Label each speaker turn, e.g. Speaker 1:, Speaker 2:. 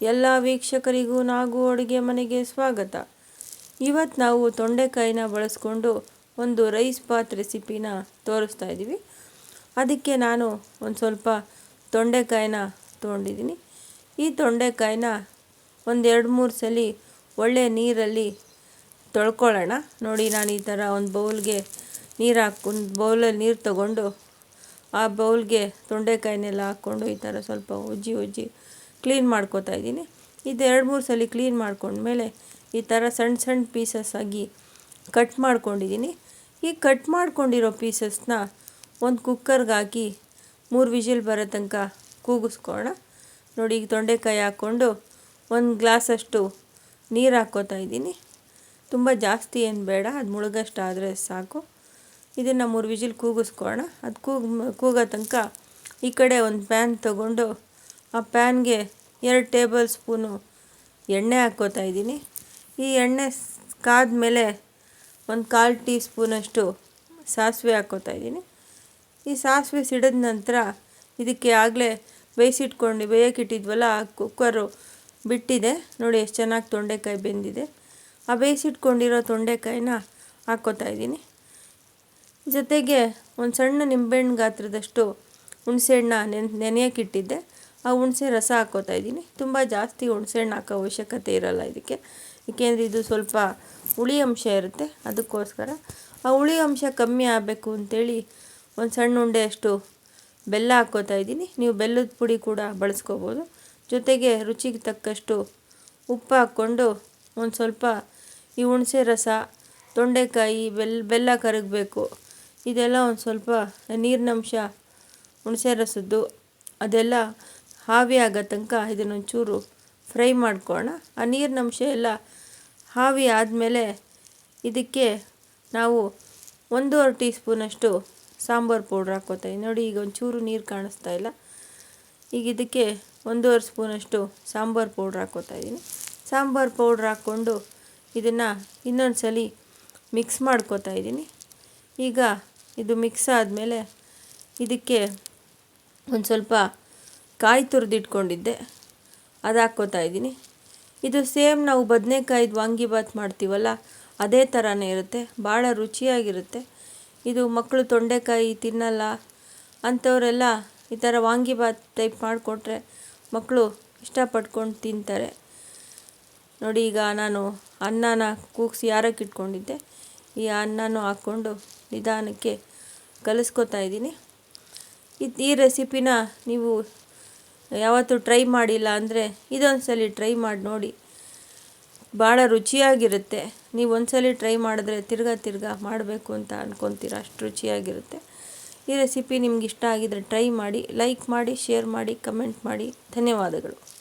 Speaker 1: ಎಲ್ಲ ವೀಕ್ಷಕರಿಗೂ ನಾಗು ಅಡುಗೆ ಮನೆಗೆ ಸ್ವಾಗತ. ಇವತ್ತು ನಾವು ತೊಂಡೆಕಾಯಿನ ಬಳಸ್ಕೊಂಡು ಒಂದು ರೈಸ್ ಬಾತ್ ರೆಸಿಪಿನ ತೋರಿಸ್ತಾ ಇದ್ದೀವಿ ಅದಕ್ಕೆ ನಾನು ಒಂದು ಸ್ವಲ್ಪ ತೊಂಡೆಕಾಯಿನ ತೊಗೊಂಡಿದ್ದೀನಿ. ಈ ತೊಂಡೆಕಾಯಿನ ಒಂದು ಎರಡು ಮೂರು ಸಲ ಒಳ್ಳೆ ನೀರಲ್ಲಿ ತೊಳ್ಕೊಳ್ಳೋಣ. ನೋಡಿ, ನಾನು ಈ ಥರ ಒಂದು ಬೌಲ್ಗೆ ನೀರು ಹಾಕ್ಕೊಂಡು, ಬೌಲಲ್ಲಿ ನೀರು ತಗೊಂಡು ಆ ಬೌಲ್ಗೆ ತೊಂಡೆಕಾಯಿನೆಲ್ಲ ಹಾಕ್ಕೊಂಡು ಈ ಥರ ಸ್ವಲ್ಪ ಉಜ್ಜಿ ಉಜ್ಜಿ ಕ್ಲೀನ್ ಮಾಡ್ಕೋತಾ ಇದ್ದೀನಿ. ಇದು ಎರಡು, ಮೂರು ಸಲ ಕ್ಲೀನ್ ಮಾಡ್ಕೊಂಡ್ಮೇಲೆ ಈ ಥರ ಸಣ್ಣ ಸಣ್ಣ ಪೀಸಸ್ ಆಗಿ ಕಟ್ ಮಾಡ್ಕೊಂಡಿದ್ದೀನಿ. ಈ ಕಟ್ ಮಾಡ್ಕೊಂಡಿರೋ ಪೀಸಸ್ನ ಒಂದು ಕುಕ್ಕರ್ಗೆ ಹಾಕಿ ಮೂರು ವಿಜಿಲ್ ಬರೋ ತನಕ ಕೂಗಿಸ್ಕೊಳ್ಳೋಣ. ನೋಡಿ, ಈಗ ತೊಂಡೆಕಾಯಿ ಹಾಕ್ಕೊಂಡು ಒಂದು ಗ್ಲಾಸಷ್ಟು ನೀರು ಹಾಕ್ಕೋತಾ ಇದ್ದೀನಿ. ತುಂಬ ಜಾಸ್ತಿ ಏನು ಬೇಡ, ಅದು ಮುಳುಗಷ್ಟು ಆದರೆ ಸಾಕು. ಇದನ್ನು ಮೂರು ವಿಜಿಲ್ ಕೂಗಿಸ್ಕೊಳ್ಳೋಣ. ಅದು ಕೂಗ, ಕೂಗೋ ತನಕ ಈ ಕಡೆ ಒಂದು ಪ್ಯಾನ್ ತೊಗೊಂಡು ಆ ಪ್ಯಾನ್ಗೆ ಎರಡು ಟೇಬಲ್ ಸ್ಪೂನು ಎಣ್ಣೆ ಹಾಕ್ಕೋತಾ ಇದ್ದೀನಿ. ಈ ಎಣ್ಣೆ ಕಾದ್ಮೇಲೆ ಒಂದು ಕಾಲು ಟೀ ಸ್ಪೂನಷ್ಟು ಸಾಸಿವೆ ಹಾಕ್ಕೋತಾ ಇದ್ದೀನಿ. ಈ ಸಾಸಿವೆ ಸಿಡಿದ ನಂತರ ಇದಕ್ಕೆ ಆಗಲೇ ಬೇಯಿಸಿಟ್ಕೊಂಡು ಬೇಯೋಕ್ಕಿಟ್ಟಿದ್ವಲ್ಲ ಆ ಕುಕ್ಕರು ಬಿಟ್ಟಿದೆ. ನೋಡಿ ಎಷ್ಟು ಚೆನ್ನಾಗಿ ತೊಂಡೆಕಾಯಿ ಬೆಂದಿದೆ. ಆ ಬೇಯಿಸಿಟ್ಕೊಂಡಿರೋ ತೊಂಡೆಕಾಯಿನ ಹಾಕ್ಕೋತಾ ಇದ್ದೀನಿ. ಜೊತೆಗೆ ಒಂದು ಸಣ್ಣ ನಿಂಬೆಹಣ್ಣು ಗಾತ್ರದಷ್ಟು ಹುಣಸೆಹಣ್ಣ ನೆನ್ ನೆನೆಯೋಕ್ಕಿಟ್ಟಿದ್ದೆ ಆ ಹುಣಸೆ ರಸ ಹಾಕೋತಾ ಇದ್ದೀನಿ. ತುಂಬ ಜಾಸ್ತಿ ಹುಣಸೆಹಣ್ಣು ಹಾಕೋ ಅವಶ್ಯಕತೆ ಇರೋಲ್ಲ ಇದಕ್ಕೆ. ಏಕೆಂದರೆ ಇದು ಸ್ವಲ್ಪ ಹುಳಿ ಅಂಶ ಇರುತ್ತೆ, ಅದಕ್ಕೋಸ್ಕರ. ಆ ಹುಳಿ ಅಂಶ ಕಮ್ಮಿ ಆಗಬೇಕು ಅಂತೇಳಿ ಒಂದು ಸಣ್ಣ ಉಂಡೆಯಷ್ಟು ಬೆಲ್ಲ ಹಾಕೋತಾ ಇದ್ದೀನಿ. ನೀವು ಬೆಲ್ಲದ ಪುಡಿ ಕೂಡ ಬಳಸ್ಕೋಬೋದು. ಜೊತೆಗೆ ರುಚಿಗೆ ತಕ್ಕಷ್ಟು ಉಪ್ಪು ಹಾಕ್ಕೊಂಡು ಒಂದು ಸ್ವಲ್ಪ ಈ ಹುಣಸೆ ರಸ, ತೊಂಡೆಕಾಯಿ ಬೆಲ್ಲ ಬೆಲ್ಲ ಕರಗಬೇಕು. ಇದೆಲ್ಲ ಒಂದು ಸ್ವಲ್ಪ ನೀರಿನಂಶ ಹುಣಸೆ ರಸದ್ದು ಅದೆಲ್ಲ ಆವಿ ಆಗೋ ತನಕ ಇದನ್ನೊಂಚೂರು ಫ್ರೈ ಮಾಡ್ಕೊಳ್ಳೋಣ. ಆ ನೀರಿನಂಶ ಎಲ್ಲ ಆವಿ ಆದಮೇಲೆ ಇದಕ್ಕೆ ನಾವು ಒಂದೂವರೆ ಟೀ ಸ್ಪೂನಷ್ಟು ಸಾಂಬಾರು ಪೌಡ್ರ್ ಹಾಕೋತೀವಿ ನೋಡಿ, ಈಗ ಒಂಚೂರು ನೀರು ಕಾಣಿಸ್ತಾ ಇಲ್ಲ. ಈಗ ಇದಕ್ಕೆ ಒಂದೂವರೆ ಸ್ಪೂನಷ್ಟು ಸಾಂಬಾರು ಪೌಡ್ರ್ ಹಾಕ್ಕೋತಾ ಇದ್ದೀನಿ. ಸಾಂಬಾರು ಪೌಡ್ರ್ ಹಾಕ್ಕೊಂಡು ಇದನ್ನು ಇನ್ನೊಂದು ಸಲ ಮಿಕ್ಸ್ ಮಾಡ್ಕೋತಾ ಇದ್ದೀನಿ. ಈಗ ಇದು ಮಿಕ್ಸ್ ಆದಮೇಲೆ ಇದಕ್ಕೆ ಒಂದು ಸ್ವಲ್ಪ ಕಾಯಿ ತುರಿದಿಟ್ಕೊಂಡಿದ್ದೆ. ಅದು ಹಾಕ್ಕೋತಾ ಇದ್ದೀನಿ. ಇದು ಸೇಮ್ ನಾವು ಬದನೆಕಾಯ್ದು ವಾಂಗಿಬಾತ್ ಮಾಡ್ತೀವಲ್ಲ, ಅದೇ ಥರನೇ ಇರುತ್ತೆ. ಭಾಳ ರುಚಿಯಾಗಿರುತ್ತೆ. ಇದು ಮಕ್ಕಳು ತೊಂಡೆಕಾಯಿ ತಿನ್ನಲ್ಲ ಅಂಥವರೆಲ್ಲ ಈ ಥರ ವಾಂಗಿಬಾತ್ ಟೈಪ್ ಮಾಡಿಕೊಟ್ರೆ ಮಕ್ಕಳು ಇಷ್ಟಪಟ್ಕೊಂಡು ತಿಂತಾರೆ. ನೋಡಿ ಈಗ ನಾನು ಅನ್ನನ ಕೂಗಿಸಿ ಯಾರಕ್ಕೆ ಇಟ್ಕೊಂಡಿದ್ದೆ? ಈ ಅನ್ನನೂ ಹಾಕ್ಕೊಂಡು ನಿಧಾನಕ್ಕೆ ಕಲಿಸ್ಕೊತಾ ಇದ್ದೀನಿ. ಇದು ಈ ರೆಸಿಪಿನ ನೀವು ಯಾವತ್ತೂ ಟ್ರೈ ಮಾಡಿಲ್ಲ ಅಂದರೆ ಇದೊಂದು ಸಲ ಟ್ರೈ ಮಾಡಿ ನೋಡಿ. ಭಾಳ ರುಚಿಯಾಗಿರುತ್ತೆ. ನೀವು ಒಂದ್ಸಲ ಟ್ರೈ ಮಾಡಿದ್ರೆ ತಿರ್ಗಾ ತಿರ್ಗಾ ಮಾಡಬೇಕು ಅಂತ ಅಂದ್ಕೊತೀರ ಅಷ್ಟು ರುಚಿಯಾಗಿರುತ್ತೆ. ಈ ರೆಸಿಪಿ ನಿಮ್ಗೆ ಇಷ್ಟ ಆಗಿದರೆ ಟ್ರೈ ಮಾಡಿ, ಲೈಕ್ ಮಾಡಿ, ಶೇರ್ ಮಾಡಿ, ಕಮೆಂಟ್ ಮಾಡಿ. ಧನ್ಯವಾದಗಳು.